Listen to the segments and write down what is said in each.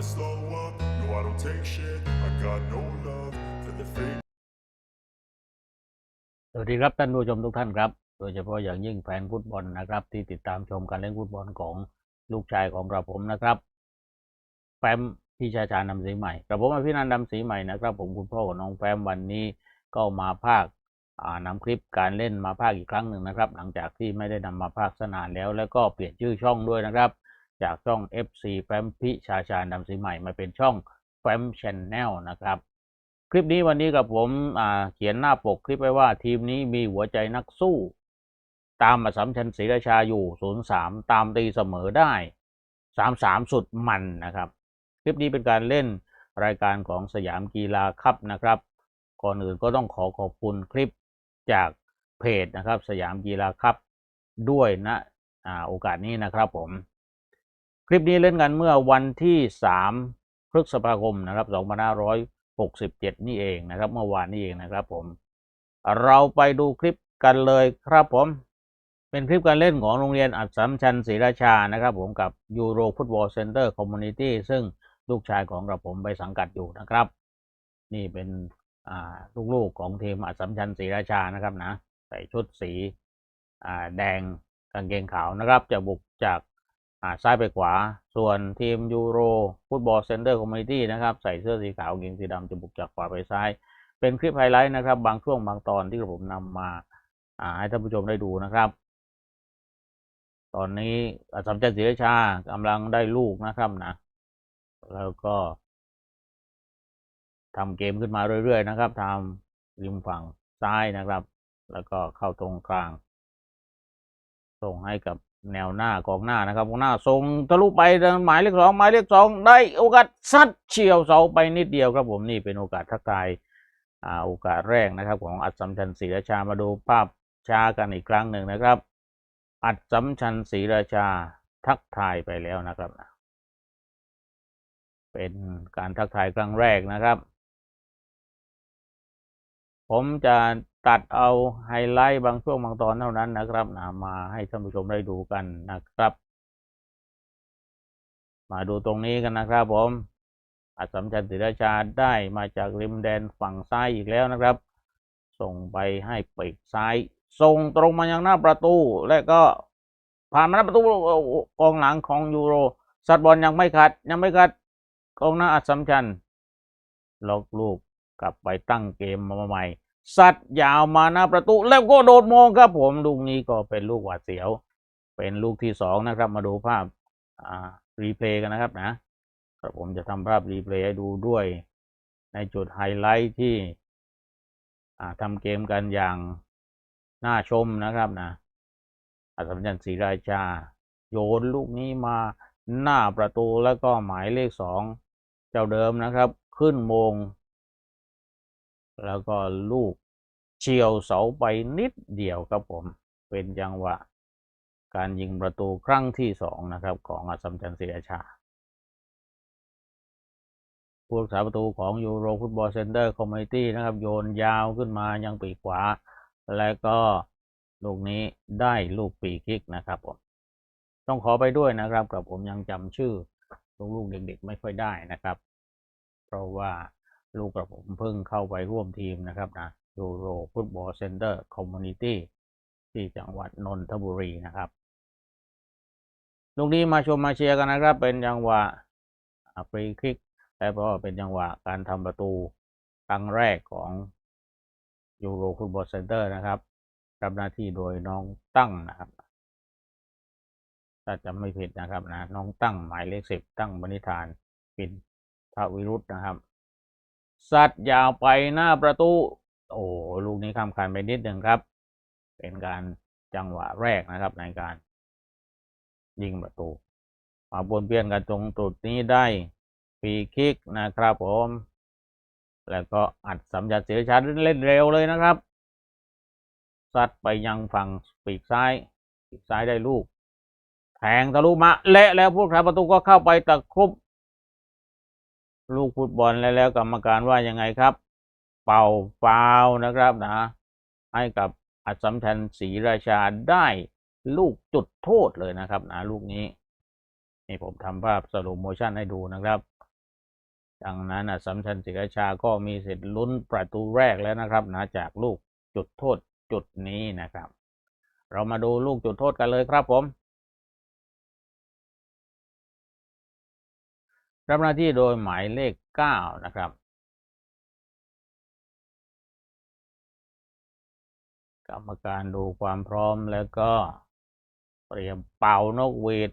never slow up. No, I don't take shit. I got no love for the fake. สวัสดีครับท่านผู้ชมทุกท่านครับ โดยเฉพาะอย่างยิ่งแฟนฟุตบอลนะครับ ที่ติดตามชมการเล่นฟุตบอลของลูกชายของกระผมนะครับแฟมพี่ชาชานำสีใหม่กระผมอภินันท์นำสีใหม่นะครับ ผมคุณพ่อของน้องแฟมวันนี้ก็มาภาคอ่านำคลิปการเล่นมาภาคอีกครั้งหนึ่งนะครับ หลังจากที่ไม่ได้นำมาภาคสนานแล้ว แล้วก็เปลี่ยนชื่อช่องด้วยนะครับ จากช่อง FC แฟมพิชาชานำสีใหม่มาเป็นช่องแฟมชแนลนะครับ คลิปนี้วันนี้กับผมเขียนหน้าปกคลิปไว้ว่าทีมนี้มีหัวใจนักสู้ ตามอสสัมชัญศรีราชาอยู่ 0-3 ตามตีเสมอได้ 3-3 สุดมันนะครับ คลิปนี้เป็นการเล่นรายการของสยามกีฬาคัพนะครับ ก่อนอื่นก็ต้องขอขอบคุณคลิปจากเพจนะครับ สยามกีฬาคัพด้วยนะอ่าโอกาสนี้นะครับผม คลิปนี้เล่นกันเมื่อวันที่ 3 พฤษภาคมนะครับ2567 นี่เองนะครับ เมื่อวานนี่เองนะครับผม เราไปดูคลิปกันเลยครับผม เป็นคลิปการเล่นของโรงเรียนอัดสัมชัญศรีราชานะครับผมกับยูโรฟุตบอลเซ็นเตอร์คอมมูนิตี้ซึ่งลูกชายของกระผมไปสังกัดอยู่นะครับ นี่เป็นลูกๆของทีมอัดสัมชัญศรีราชานะครับนะ ใส่ชุดสีแดงกางเกงขาวนะครับ จะบุกจาก ซ้ายไปขวา ส่วนทีมยูโรฟุตบอลเซนเตอร์คอมมูนิตี้นะครับ ใส่เสื้อสีขาวกางเกงสีดำจะบุกจากขวาไปซ้าย เป็นคลิปไฮไลท์นะครับ บางช่วงบางตอนที่ผมนำมาอ่าให้ท่านผู้ชมได้ดูนะครับ ตอนนี้อัสสัมชัญศรีราชากำลังได้ลูกนะครับนะ แล้วก็ทำเกมขึ้นมาเรื่อยๆนะครับทำริมฝั่งซ้ายนะครับ แล้วก็เข้าตรงกลาง ส่งให้กับ แนวหน้ากองหน้านะครับกองหน้าส่งทะลุไปหมายเลขสองหมายเลขสองได้โอกาสซัดเฉียวเสาไปนิดเดียวครับผมนี่เป็นโอกาสทักทายอ่าโอกาสแรกนะครับ ของอัศสัมชัญศรีราชามาดูภาพช้ากันอีกครั้งหนึ่งนะครับ อัศสัมชัญศรีราชาทักทายไปแล้วนะครับ เป็นการทักทายครั้งแรกนะครับ ผมจะตัดเอาไฮไลท์บางช่วงบางตอนเท่านั้นนะครับนะมาให้ท่านผู้ชมได้ดูกันนะครับ มาดูตรงนี้กันนะครับ ผมอัศสัมชัญศรีราชาได้มาจากริมแดนฝั่งซ้ายอีกแล้วนะครับ ส่งไปให้ปีกซ้าย ส่งตรงมายังหน้าประตู และก็ผ่านมาหน้าประตูกองหลังของยูโรสัตบอลยังไม่ขัด ยังไม่ขัดกองหน้าอัศสัมชัญล็อกลูก กลับไปตั้งเกมมาใหม่สัตว์ยาวมาหน้าประตูแล้วก็โดดมองครับผมลูกนี้ก็เป็นลูกหวาดเสียว เป็นลูกที่สองนะครับ มาดูภาพรีเพลย์กันนะครับนะครับผมจะทำภาพรีเพลย์ให้ดูด้วย ในจุดไฮไลท์ที่ทำเกมกันอย่างน่าชมนะครับนะอัศมชัญศรีราชา โยนลูกนี้มาหน้าประตูแล้วก็หมายเลขสองเจ้าเดิมนะครับ ขึ้นมง แล้วก็ลูกเฉียวเสาไปนิดเดียวครับผม เป็นจังหวะ การยิงประตูครั้งที่สองนะครับ ของอัศมชัญศรีราชาผู้รักษาประตูของยูโรฟุตบอลเซ็นเตอร์คอมมิตี้นะครับ โยนยาวขึ้นมายังปีกขวา และก็ลูกนี้ได้ลูกปีกิกนะครับผม ต้องขอไปด้วยนะครับกับผมยังจำชื่อลูกๆเด็กๆไม่ค่อยได้นะครับ เพราะว่า ลูกกับผมเพิ่งเข้าไปร่วมทีมนะครับนะยูโรฟุตบอลเซ็นเตอร์คอมมูนิตี้ที่จังหวัดนนทบุรีนะครับ ลูกนี้มาชมมาเชียร์กันนะครับ เป็นจังหวะฟรีคิกและก็เป็นจังหวะการทำประตูครั้งแรกของยูโรฟุตบอลเซ็นเตอร์นะครับรับหน้าที่โดยน้องตั้งนะครับ ถ้าจำไม่ผิดนะครับนะน้องตั้งหมายเลขสิบตั้งบณิธานปินทวิรุธนะครับ สัตว์ยาวไปหน้าประตู โอ้ลูกนี้ข้ามคันไปนิดหนึ่งครับ เป็นการจังหวะแรกนะครับในการ ยิงประตูมาบนเปลี่ยนกันตรงจุดนี้ได้ฟรีคิกนะครับผม แล้วก็อัดสำยัดเสียชาติเล่นเร็วเลยนะครับซัดไปยังฝั่งปีกซ้าย ปีกซ้ายได้ลูก แทงทะลุมา เละแล้วผู้รักษาประตูก็เข้าไปตะครุบ ลูกฟุตบอลแล้วแล้วกรรมการว่ายังไงครับ เป่าฟาวนะครับนะ ให้กับอัศสัมชัญศรีราชาได้ลูกจุดโทษเลยนะครับนะลูกนี้นี่ผมทำภาพสรุปโมชั่นให้ดูนะครับ ดังนั้นอัสสัมชัญศรีราชาก็มีสิทธิ์ลุ้นประตูแรกแล้วนะครับนะจากลูกจุดโทษจุดนี้นะครับ เรามาดูลูกจุดโทษกันเลยครับผม รับหน้าที่โดยหมายเลขเก้านะครับ กรรมการดูความพร้อมแล้วก็เตรียมเป่านกหวีด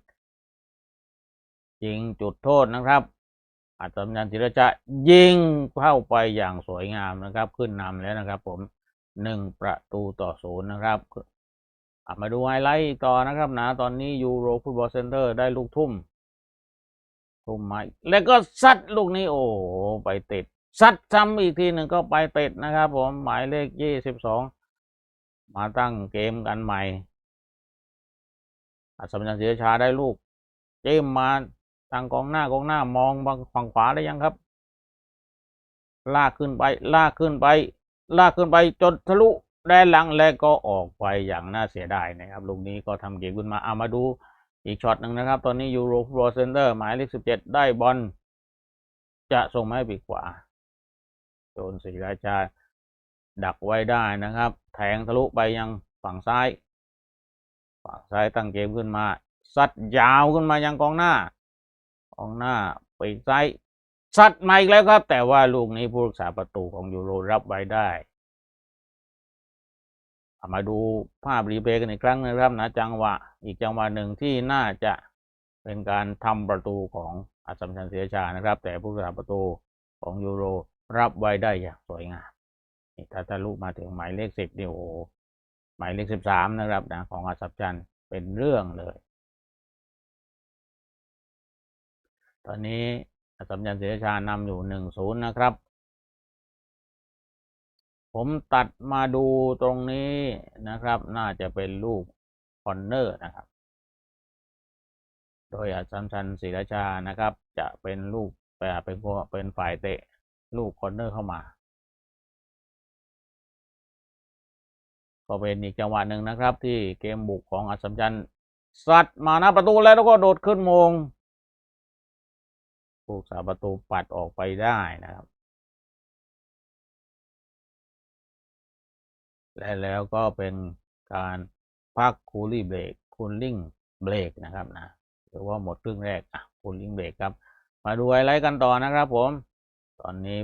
ยิงจุดโทษนะครับอาตยันศิรจะยิงเข้าไปอย่างสวยงามนะครับ ขึ้นนำแล้วนะครับ ผมหนึ่งประตูต่อศูนย์นะครับมาดูไฮไลท์ต่อนะครับนะตอนนี้ยูโรฟุตบอลเซ็นเตอร์ได้ลูกทุ่ม ทุ่มไมาแล้วก็ซัดลูกนี้โอ้โหไปติดซัดซ้ำอีกทีหนึ่งก็ไปติดนะครับผมหมายเลขยี่สิบสองมาตั้งเกมกันใหม่อัศมยันเสียชาได้ลูก เจมมาทางกองหน้ากองหน้ามองบางฝั่งขวาได้ยังครับ ลากขึ้นไป ลากขึ้นไป ลากขึ้นไปจนทะลุแดนหลังและก็ออกไปอย่างน่าเสียดายนะครับลูกนี้ก็ทำเกมขึ้นมาเอามาดู อีกช็อตหนึ่งนะครับ ตอนนี้ยูโรฟุตบอลเซ็นเตอร์หมายเลขสิบเจ็ดได้บอลจะส่งมาให้ปีกขวาโจนศรีราชาดักไว้ได้นะครับ แทงทะลุไปยังฝั่งซ้าย ฝั่งซ้ายตั้งเกมขึ้นมาซัดยาวขึ้นมายังกองหน้ากองหน้าปีกซ้ายซัดมาอีกแล้วครับ แต่ว่าลูกนี้ผู้รักษาประตูของยูโรรับไว้ได้ มาดูภาพรีเพย์กันอีกครั้งนะครับนะจังหวะอีกจังหวะหนึ่งที่น่าจะเป็นการทำประตูของอัสสัมชัญเสียชานะครับ แต่ผู้รักษาประตูของยูโรรับไว้ได้อย่างสวยงามนี่ถ้าทะลุมาถึงหมายเลขสิบนี่โอ้หมายเลขสิบสามนะครับนะของอาสับจันเป็นเรื่องเลย ตอนนี้อาสัมจันเสียชานำอยู่หนึ่งศูนย์นะครับ ผมตัดมาดูตรงนี้นะครับ น่าจะเป็นลูกคอนเนอร์นะครับ โดยอาสัมชัญศรีราชานะครับ จะเป็นลูกแปลเป็นเป็นฝ่ายเตะลูกคอนเนอร์เข้ามา ก็เป็นอีกจังหวะหนึ่งนะครับ ที่เกมบุกของอัศมจันทร์สัดมาหน้าประตูแล้วแล้วก็โดดขึ้นมง ผู้สาประตูปัดออกไปได้นะครับ และแล้วก็เป็นการพักคูลี่เบรกคูลิ่งเบรกนะครับนะหรือว่าหมดครึ่งแรกอะคูลิ่งเบรกครับ มาดูไฮไลท์กันต่อนะครับผม ตอนนี้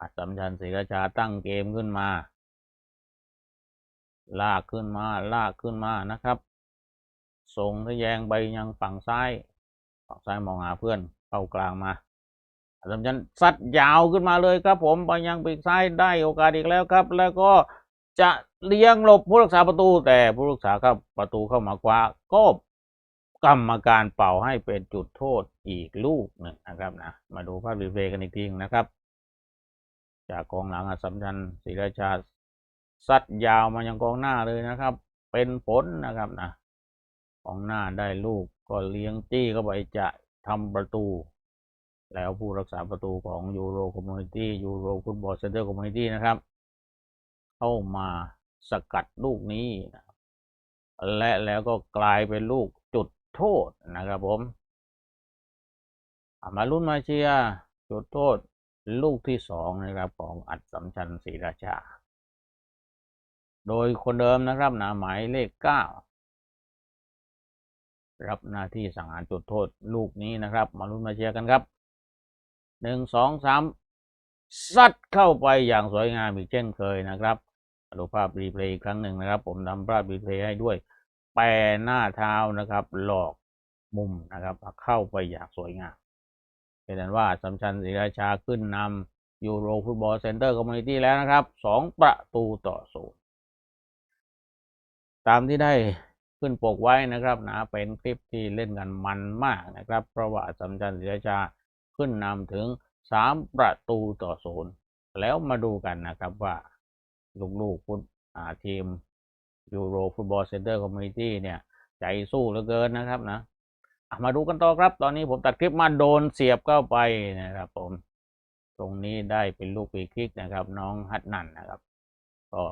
อัศมชัญศรีราชาตั้งเกมขึ้นมา ลากขึ้นมาลากขึ้นมานะครับ ส่งทะแยงไปยังฝั่งซ้าย ฝั่งซ้ายมองหาเพื่อนเข้ากลางมาอัศมชัญซัดยาวขึ้นมาเลยครับผมไปยังปีกซ้ายได้โอกาสอีกแล้วครับ แล้วก็ จะเลี้ยงหลบผู้รักษาประตู แต่ผู้รักษาครับประตูเข้ามากว่าก็กรรมการเป่าให้เป็นจุดโทษอีกลูกหนึ่งนะครับนะมาดูภาพรีเพย์กันอีกทีนะครับ จากกองหลังอัมชัญศรีราชาซัดยาวมายังกองหน้าเลยนะครับ เป็นผลนะครับนะกองหน้าได้ลูกก็เลี้ยงจี้เข้าไปจะทำประตู แล้วผู้รักษาประตูของยูโรคอมมูนิตี้ยูโรฟุตบอลเซ็นเตอร์คอมมูนิตี้นะครับ เข้ามาสกัดลูกนี้นะครับและแล้วก็กลายเป็นลูกจุดโทษนะครับผมมาลุ้นมาเชียจุดโทษลูกที่สองนะครับของอัดสัมชัญศรีราชา โดยคนเดิมนะครับนะหมายเลขเก้ารับหน้าที่สังหารจุดโทษลูกนี้นะครับ มาลุ้นมาเชียร์กันครับหนึ่งสองสาม ซัดเข้าไปอย่างสวยงามอีกเช่นเคยนะครับดูภาพรีเพลย์อีกครั้งหนึ่งนะครับ ผมทำภาพรีเพลย์ให้ด้วยแปรหน้าเท้านะครับ หลอกมุมนะครับเข้าไปอย่างสวยงามเป็นนั้นว่าสัมชัญศรีราชาขึ้นนำยูโรฟุตบอลเซ็นเตอร์คอมมูนิตี้แล้วนะครับสองประตูต่อศูนย์ตามที่ได้ขึ้นปกไว้นะครับนะเป็นคลิปที่เล่นกันมันมากนะครับ เพราะว่าสัมชัญศรีราชาขึ้นนำถึง สามประตูต่อศูนย์แล้วมาดูกันนะครับว่าลูกๆฟุตอาทีมยูโรฟุตบอลเซ็นเตอร์คอมมูนิตี้เนี่ย ใจสู้เหลือเกินนะครับนะอะมาดูกันต่อครับ ตอนนี้ผมตัดคลิปมาโดนเสียบเข้าไปนะครับ ผม ตรงนี้ได้เป็นลูกฟรีคิกนะครับ น้องฮัตนันนะครับ ก็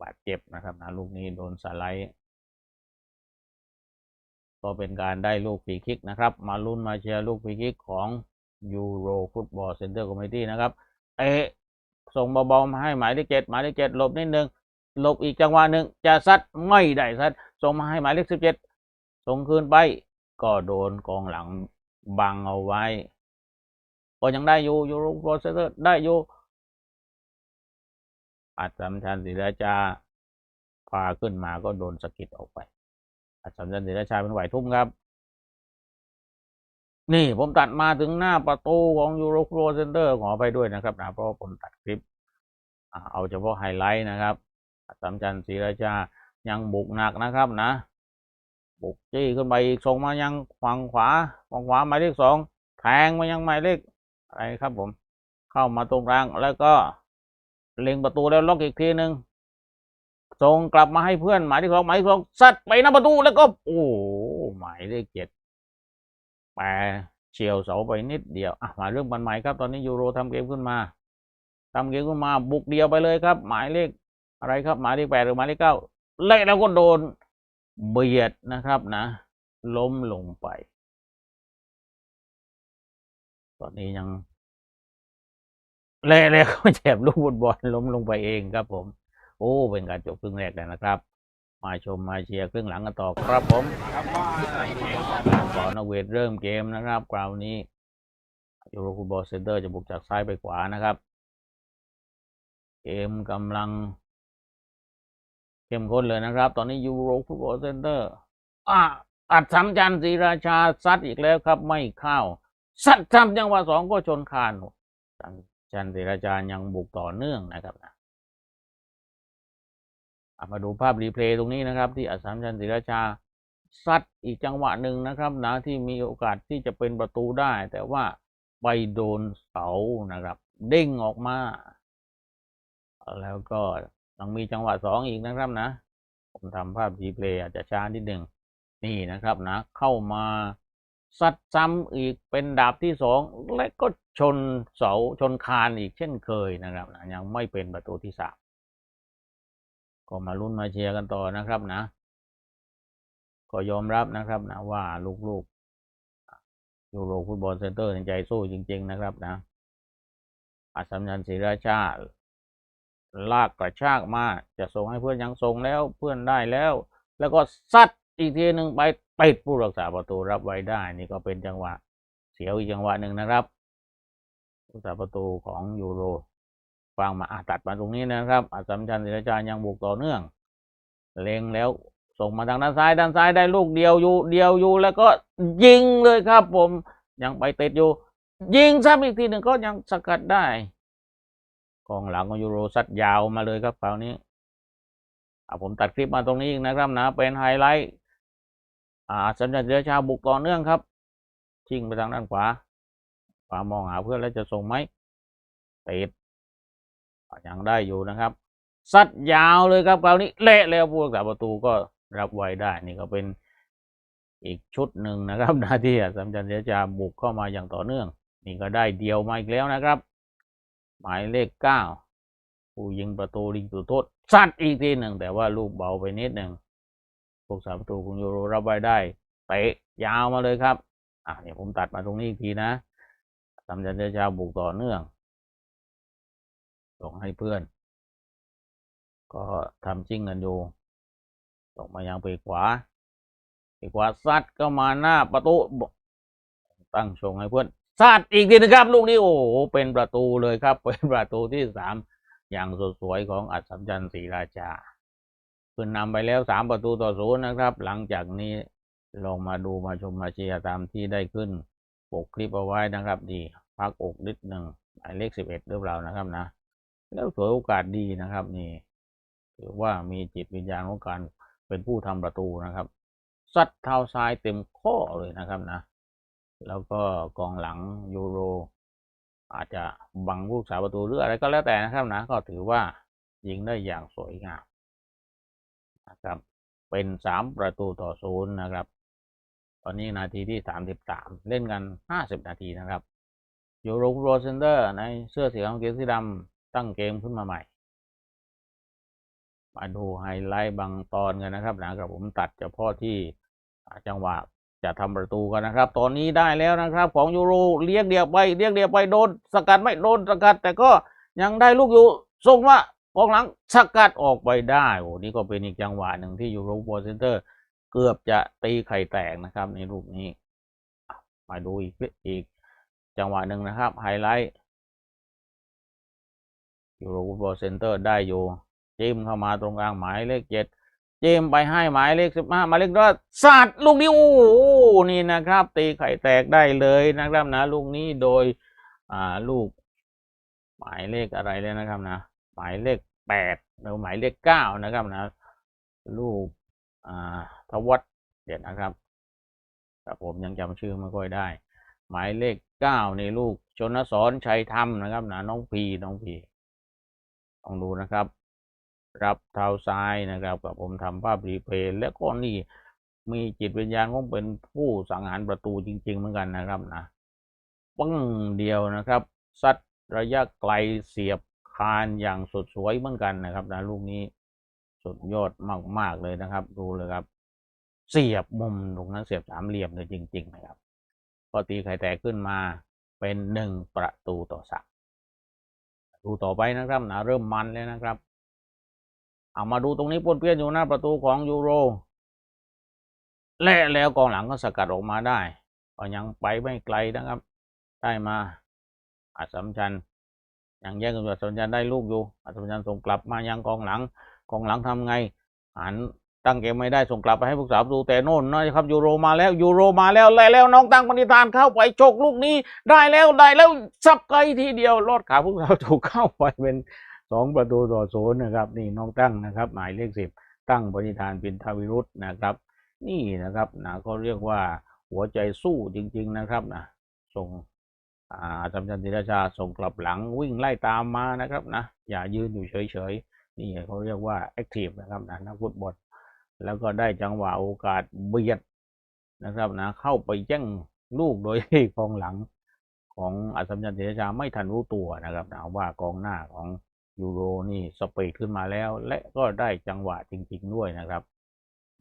บาดเจ็บนะครับนะลูกนี้โดนสไลด์ก็เป็นการได้ลูกฟรีคิกนะครับ มาลุ้นมาเชียร์ลูกฟรีคิกของ ยูโรฟุตบอลเซ็นเตอร์คอมมิตี้นะครับเตะส่งเบาๆมาให้หมายเลขเจ็ดหมายเลขเจ็ดหลบนิดนึงหลบอีกจังหวะหนึ่งจะซัดไม่ได้ซัดส่งมาให้หมายเลขสิบเจ็ดส่งคืนไป ก็โดนกองหลังบังเอาไว้ ก็ยังได้อยู่ยูโรฟุตบอลเซ็นเตอร์ได้อยู่อัดสำชัญศิราจาพาขึ้นมาก็โดนสะกิดออกไป อัดสำชัญศิราชาเป็นไหวทุ่มครับ นี่ผมตัดมาถึงหน้าประตูของยูโรโ o เซนเตอร์ขอไปด้วยนะครับนะเพราะผมตัดคลิปอเอาเฉพาะไฮไลท์นะครับอัศมจันศรีราชายังบุกหนักนะครับนะ บุกจี้ขึ้นไปอีกส่งมายังฝั่งขวาฝั่งขวาหมายเลขสองแทงมายังหมายเลขอะไรครับผม เข้ามาตรงกลางแล้วก็เล็งประตูแล้วล็อกอีกทีหนึ่งส่งกลับมาให้เพื่อนหมายเลขสองหมายเลขสองซัดไปหน้าประตูแล้วก็โอ้หมายเลขเจ็ด แปรเฉียวเสาไปนิดเดียวอะมาเรื่องบันใหม่ครับ ตอนนี้ยูโรทำเกมขึ้นมาทำเกมขึ้นมาบุกเดียวไปเลยครับ หมายเลขอะไรครับ หมายเลขแปดหรือหมายเลขเก้าเละแล้วก็โดนเบียดนะครับนะ ล้มลงไป ตอนนี้ยังเละแล้วก็เจ็บลูกบอลล้มลงไปเองครับผม โอ้ เป็นการจบครึ่งแรกแล้วนะครับ มาชมมาเชียร์ครึ่งหลังกันต่อครับผมก่อนนักเวทเริ่มเกมนะครับคราวนี้ยูโรฟุตบอลเซนเตอร์จะบุกจากซ้ายไปขวานะครับ เกมกำลังเข้มข้นเลยนะครับ ตอนนี้ยูโรฟุตบอลเซนเตอร์อะอัดสำจันทร์ศรีราชาซัดอีกแล้วครับ ไม่เข้าซัดซ้ำจังหวะสองก็ชนคานจันทร์ศรีราชายังบุกต่อเนื่องนะครับนะ มาดูภาพรีเพลย์ตรงนี้นะครับ ที่อัดสำจันทร์ศรีราชาซัดอีกจังหวะหนึ่งนะครับนะที่มีโอกาสที่จะเป็นประตูได้ แต่ว่าไปโดนเสานะครับ เด้งออกมา แล้วก็ต้องมีจังหวะสองอีกนะครับนะ ผมทำภาพรีเพลย์อาจจะช้านิดหนึ่งนี่นะครับนะ เข้ามาซัดซ้ำอีกเป็นดาบที่สองและก็ชนเสาชนคานอีกเช่นเคยนะครับนะยังไม่เป็นประตูที่สาม ก็มาลุ้นมาเชียร์กันต่อนะครับนะ ก็ยอมรับนะครับนะว่าลูกๆยูโรฟุตบอลเซ็นเตอร์ใจสู้จริง ๆ นะครับนะอัศมยันศรีราชาลากกระชากมาจะส่งให้เพื่อนยังส่งแล้วเพื่อนได้แล้ว แล้วก็ซัดอีกทีหนึ่งไปติดผู้รักษาประตูรับไว้ได้ นี่ก็เป็นจังหวะเสียวอีกจังหวะหนึ่งนะครับผู้รักษาประตูของยูโร ฟังมาอะตัดมาตรงนี้นะครับอัศมยันศรีราชายังบุกต่อเนื่อง เล็งแล้วส่งมาทางด้านซ้ายด้านซ้ายได้ลูกเดียวอยู่ เดียวอยู่แล้วก็ยิงเลยครับ ผมยังไปติดอยู่ ยิงซ้ำอีกทีหนึ่งก็ยังสกัดได้กองหลังของยูโรซัดยาวมาเลยครับคราวนี้อะผมตัดคลิปมาตรงนี้อีกนะครับนะ เป็นไฮไลท์อ่าสัญญาณเรือชาบุกต่อเนื่องครับชิงไปทางด้านขวาขวามองหาเพื่อนแล้วจะส่งไหมติดอะ ยังได้อยู่นะครับซัดยาวเลยครับคราวนี้เละแล้วผู้รักษาประตูก็รับไว้ได้ นี่ก็เป็นอีกชุดหนึ่งนะครับนาที่อัมจันทร์เดชาบุกเข้ามาอย่างต่อเนื่อง นี่ก็ได้เดียวมาอีกแล้วนะครับ หมายเลขเก้าผู้ยิงประตูลิงจุดโทษซัดอีกทีหนึ่งแต่ว่าลูกเบาไปนิดหนึ่งผู้รักษาประตูของยูโรรับไว้ได้เตะยาวมาเลยครับอะเนี่ยผมตัดมาตรงนี้อีกทีนะอัมจันทร์เดชาบุกต่อเนื่อง ส่งให้เพื่อน ก็ทำชิ่งกันอยู่ส่งมายังปีกขวาปีกขวาซัดก็มาหน้าประตู ตั้งชงให้เพื่อนซัดอีกทีนะครับ ลูกนี้โอ้โหเป็นประตูเลยครับ เป็นประตูที่สามอย่างสสวยของอัศจันทร์ศรีราชาขึ้นนำไปแล้วสามประตูต่อศูนย์นะครับ หลังจากนี้ลองมาดูมาชมมาเชียร์ตามที่ได้ขึ้นปกคลิปเอาไว้นะครับ ดีพักอกนิดหนึ่งหมายเลขสิบเอ็ดหรือเปล่านะครับนะ แล้วสวยโอกาสดีนะครับ นี่ถือว่ามีจิตวิญญาณของการเป็นผู้ทำประตูนะครับซัดเท้าซ้ายเต็มข้อเลยนะครับนะ แล้วก็กองหลังยูโร อาจจะบังผู้สาประตูหรืออะไรก็แล้วแต่นะครับนะ ก็ถือว่ายิงได้อย่างสวยงามนะครับ เป็นสามประตูต่อศูนย์นะครับ ตอนนี้นาทีที่สามสิบสามเล่นกันห้าสิบนาทีนะครับยูโรโรเซนเตอร์ในเสื้อสีของเกมสีดำ ตั้งเกมขึ้นมาใหม่ มาดูไฮไลท์บางตอนกันนะครับหนะครับผมตัดเฉพาะที่จังหวะจะทำประตูกันนะครับ ตอนนี้ได้แล้วนะครับ ของยูโรเลี้ยงเดียวไปเลี้ยงเดียวไปโดนสกัดไม่โดนสกัด แต่ก็ยังได้ลูกอยู่ส่งว่ากองหลังสกัดออกไปได้โอ้นี่ก็เป็นอีกจังหวะหนึ่งที่ยูโรบอลเซนเตอร์ เกือบจะตีไข่แตกนะครับในลูกนี้ มาดูอีกอีกจังหวะหนึ่งนะครับไฮไลท์ ยูโรฟุตบอลเซ็นเตอร์ได้อยู่ จิ้มเข้ามาตรงกลางหมายเลขเจ็ดจิ้มไปให้หมายเลขสิบห้าหมายเลขก็สัดลูกนี้โอ้นี่นะครับ ตีไข่แตกได้เลยนะครับนะ ลูกนี้โดย อ่าลูก หมายเลขอะไรเลยนะครับนะ หมายเลขแปดหรือหมายเลขเก้านะครับนะ ลูกอ่าทวัฒน์เดี๋ยวนะครับแต่ผมยังจำชื่อไม่ค่อยได้ หมายเลขเก้าในลูกชนสอนชัยธรรมนะครับนะน้องพีน้องพี ต้องดูนะครับ รับเท้าซ้ายนะครับกับผมทำภาพรีเพลย์และก็นี่มีจิตวิญญาณของเป็นผู้สังหารประตูจริง ๆ เหมือนกันนะครับนะปึ้งเดียวนะครับซัดระยะไกลเสียบคานอย่างสดสวยเหมือนกันนะครับนะลูกนี้สุดยอดมากๆเลยนะครับ ดูเลยครับ เสียบมุมตรงนั้นเสียบสามเหลี่ยมเลยจริง ๆ นะครับพอตีไข่แตกขึ้นมาเป็นหนึ่งประตูต่อสาม ดูต่อไปนะครับนะเริ่มมันเลยนะครับ เอามาดูตรงนี้ปนเปี้ยนอยู่หน้าประตูของยูโร และแล้วกองหลังก็สกัดออกมาได้ก็ยังไปไม่ไกลนะครับ ได้มาอัศมชัญยังแย่งกันอยู่อัมชัญได้ลูกอยู่อัศมชัญส่งกลับมายังกองหลังกองหลังทำไงหัน ตั้งเกมไม่ได้ส่งกลับไปให้ผู้สาวดูแต่โน่นนะครับยูโรมาแล้วยูโรมาแล้วแล้วแล้วน้องตั้งปณิธานเข้าไปชกลูกนี้ ได้แล้วได้แล้วสับไกลทีเดียวลอดขาผู้สาวถูกเข้าไปเป็นสองประตูต่อศูนย์นะครับ นี่น้องตั้งนะครับหมายเลขสิบตั้งปณิธานปินทวิรุธนะครับ นี่นะครับนะก็เรียกว่าหัวใจสู้จริง ๆนะครับนะส่งอ่าจำจันติราชาส่งกลับหลังวิ่งไล่ตามมานะครับนะอย่ายืนอยู่เฉยๆนี่เขาเรียกว่าแอคทีฟนะครับนะนักฟุตบอล แล้วก็ได้จังหวะโอกาสเบียดนะครับนะเข้าไปแย่งลูกโดยที่กองหลังของอัศมจันติราชาไม่ทันรู้ตัวนะครับนะว่ากองหน้าของยูโรนี่สปีดขึ้นมาแล้ว และก็ได้จังหวะจริง ๆ ด้วยนะครับ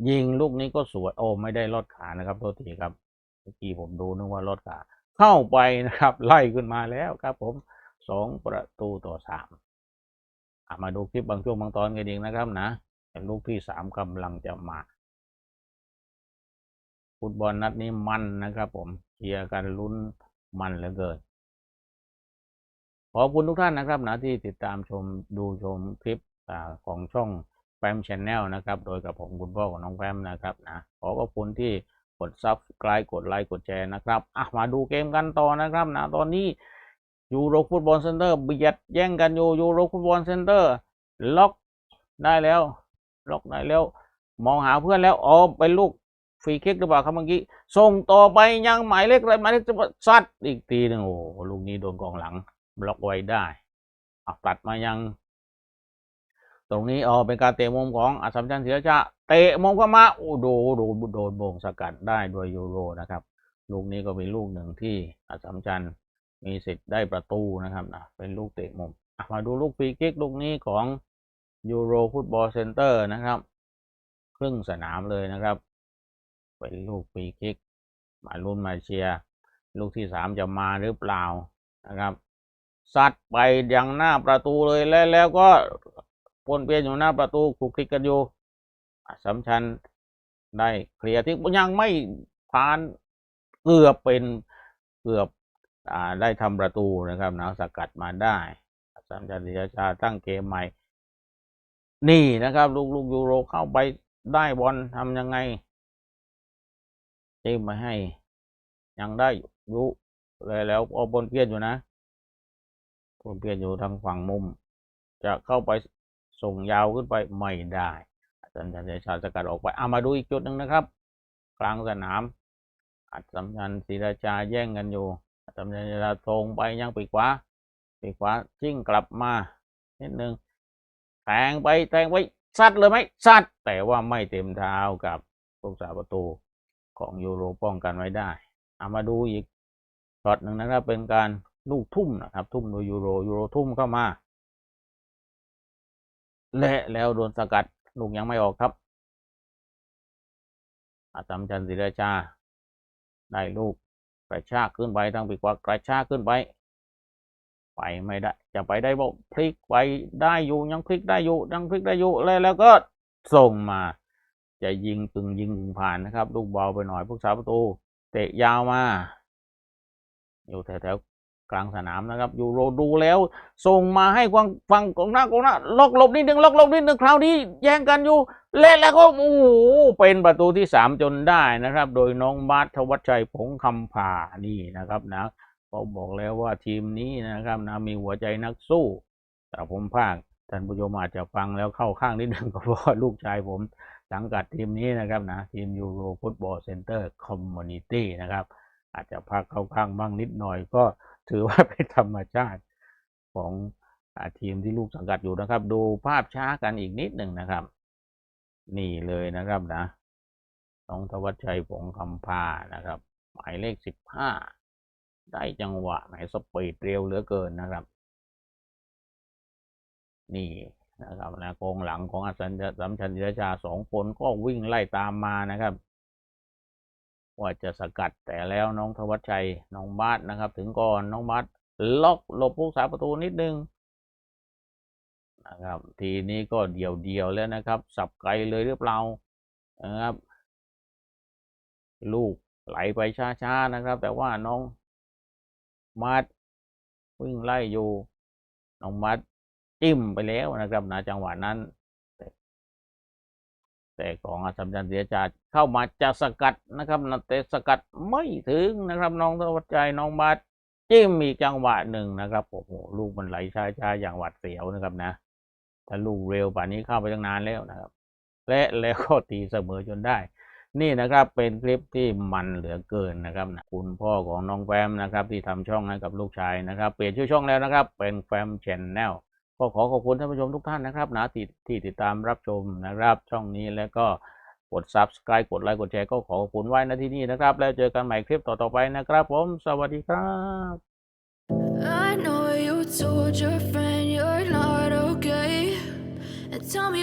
ยิงลูกนี้ก็สวยโอ้ไม่ได้ลอดขานะครับโทษทีครับเมื่อกี้ผมดูนึกว่าลอดขา เข้าไปนะครับ ไล่ขึ้นมาแล้วครับ ผมสองประตูต่อสามมาดูคลิปบางช่วงบางตอนกันเองนะครับนะ แต่ลูกที่สามกำลังจะมา ฟุตบอลนัดนี้มันนะครับผมเชียร์กันลุ้นมันเหลือเกิน ขอบคุณทุกท่านนะครับนะที่ติดตามชมดูชมคลิปอของช่องแฟมชแนลนะครับ โดยกับผมคุณพ่อของน้องแฟมนะครับนะขอขอบคุณที่กดซับสไครต์กดไลค์กดแชร์นะครับอะมาดูเกมกันต่อนะครับนะตอนนี้ยูโรฟุตบอลเซ็นเตอร์เบียดแย่งกันอยู่ยูโรฟุตบอลเซ็นเตอร์ล็อกได้แล้ว ล็อกได้แล้ว มองหาเพื่อนแล้วอ๋อเป็นลูกฟรีคิกหรือเปล่าครับเมื่อกี้ส่งต่อไปยังหมายเลขอะไรหมายเลขจะซัดอีกทีหนึ่งโอ้ลูกนี้โดนกองหลัง บล็อกไว้ได้อะตัดมายัง ตรงนี้อ๋อเป็นการเตะมุมของอัศมชัญศรีราชาเตะมุมเข้ามาโอ้โดโดโดนโบงสกัดได้โดยยูโรนะครับ ลูกนี้ก็เป็นลูกหนึ่งที่อัศมชัญมีสิทธิ์ได้ประตูนะครับนะเป็นลูกเตะมุมมาดูลูกฟรีคิกลูกนี้ของ ยูโรฟุตบอลเซ็นเตอร์นะครับ ครึ่งสนามเลยนะครับ เป็นลูกฟรีคิก มาลุ้นมาเชียร์ ลูกที่สามจะมาหรือเปล่านะครับซัดไปยังหน้าประตูเลยแล้วแล้วก็ปนเปียนอยู่หน้าประตูคลุกคลิกกันอยู่สสัมชัญได้เคลียร์ที่ยังไม่ผ่านเกือบเป็นเกือบอได้ทำประตูนะครับนะสกัดมาได้สสัมชัญศรีราชาตั้งเกมใหม่ นี่นะครับลูกลูกยูโรเข้าไปได้บอลทำยังไงเจมมาให้ ยังได้อยู่เลยแล้วเอาบนเพียนอยู่นะคนเปลี่ยนอยู่ทางฝั่งมุม จะเข้าไปส่งยาวขึ้นไปไม่ได้อาจารย์ชัยชาสกัดออกไปเอามาดูอีกจุดหนึ่งนะครับ กลางสนามอัศมชัญศรีราชาแย่งกันอยู่อัศมชัญศรีชาตรงไปยังปีกขวาปีกขวาจิ้งกลับมานิดนึง แทงไปแทงไปซัดเลยไหมซัดแต่ว่าไม่เต็มเท้ากับผู้สาประตูของยูโรป้องกันไว้ได้เอามาดูอีกช็อตหนึ่งนะครับเป็นการลูกทุ่มนะครับ ทุ่มโดยยูโรยูโรทุ่มเข้ามา และแล้วโดนสกัดลูกยังไม่ออกครับอาตมจันทร์ศิราชาได้ลูกกระชากขึ้นไปทางปีกขวากระชากขึ้นไป ไปไม่ได้ จะไปได้บอกพลิกไปได้อยู่ยังพลิกได้อยู่ยังพลิกได้อยู่แล้วแล้วก็ส่งมา จะยิงตึงยิงถึงผ่านนะครับ ลูกบอลไปหน่อยผู้สาประตู เตะยาวมา อยู่แถวๆกลางสนามนะครับ ยูโรดูแล้วส่งมาให้ฟังฟังกองหน้ากองหน้าล็อกหลบนิดนึงล็อกหลบนิดนึงคราวนี้แย่งกันอยู่เล่นแล้วก็โอ้โหเป็นประตูที่สามจนได้นะครับ โดยน้องบาสธวัชชัยผงคำพานี่นะครับนะ ก็บอกแล้วว่าทีมนี้นะครับนะมีหัวใจนักสู้ แต่ผมภาคท่านผู้ชมอาจจะฟังแล้วเข้าข้างนิดนึงก็เพราะลูกชายผมสังกัดทีมนี้นะครับนะทีมยูโรฟุตบอลเซ็นเตอร์คอมมูนิตี้นะครับ อาจจะพักเข้าข้างบ้างนิดหน่อยก็ถือว่าเป็นธรรมชาติของอทีมที่ลูกสังกัดอยู่นะครับ ดูภาพช้ากันอีกนิดหนึ่งนะครับ นี่เลยนะครับนะน้องธวัชชัยผงคำพานะครับ หมายเลขสิบห้า ได้จังหวะไหนสปีดเร็วเหลือเกินนะครับ นี่นะครับนะกองหลังของอัศนสัมชัญญชาสองคนก็วิ่งไล่ตามมานะครับ ว่าจะสกัดแต่แล้วน้องธวัชชัยน้องบาสนะครับ ถึงก่อนน้องบาสล็อกหลบผู้สาประตูนิดนึงนะครับ ทีนี้ก็เดี่ยวเดียวแล้วนะครับ สับไกลเลยหรือเปล่านะครับ ลูกไหลไปช้าๆนะครับ แต่ว่าน้อง มัดวิ่งไล่อยู่น้องมัดจิ้มไปแล้วนะครับนะจังหวะนั้น แต่แต่ของอาสัมจันทร์เสียจาเข้ามาจะสกัดนะครับนะแต่สกัดไม่ถึงนะครับ น้องธวัชชัยน้องมัดจิ้มอีกจังหวะหนึ่งนะครับโอ้โหลูกมันไหลช้าๆอย่างหวัดเสียวนะครับนะถ้าลูกเร็วป่านนี้เข้าไปตั้งนานแล้วนะครับ และแล้วก็ตีเสมอจนได้ นี่นะครับเป็นคลิปที่มันเหลือเกินนะครับนะคุณพ่อของน้องแฟมนะครับที่ทำช่องให้กับลูกชายนะครับ เปลี่ยนชื่อช่องแล้วนะครับ เป็นแฟมชแนลก็ขอขอบคุณท่านผู้ชมทุกท่านนะครับนะที่ที่ติดตามรับชมนะครับ ช่องนี้แล้วก็กด subscribe กดไลค์กดแชร์ก็ขอขอบคุณไว้นะที่นี่นะครับ แล้วเจอกันใหม่คลิปต่อๆไปนะครับ ผมสวัสดีครับ I know you told your friend you're not okay. And tell me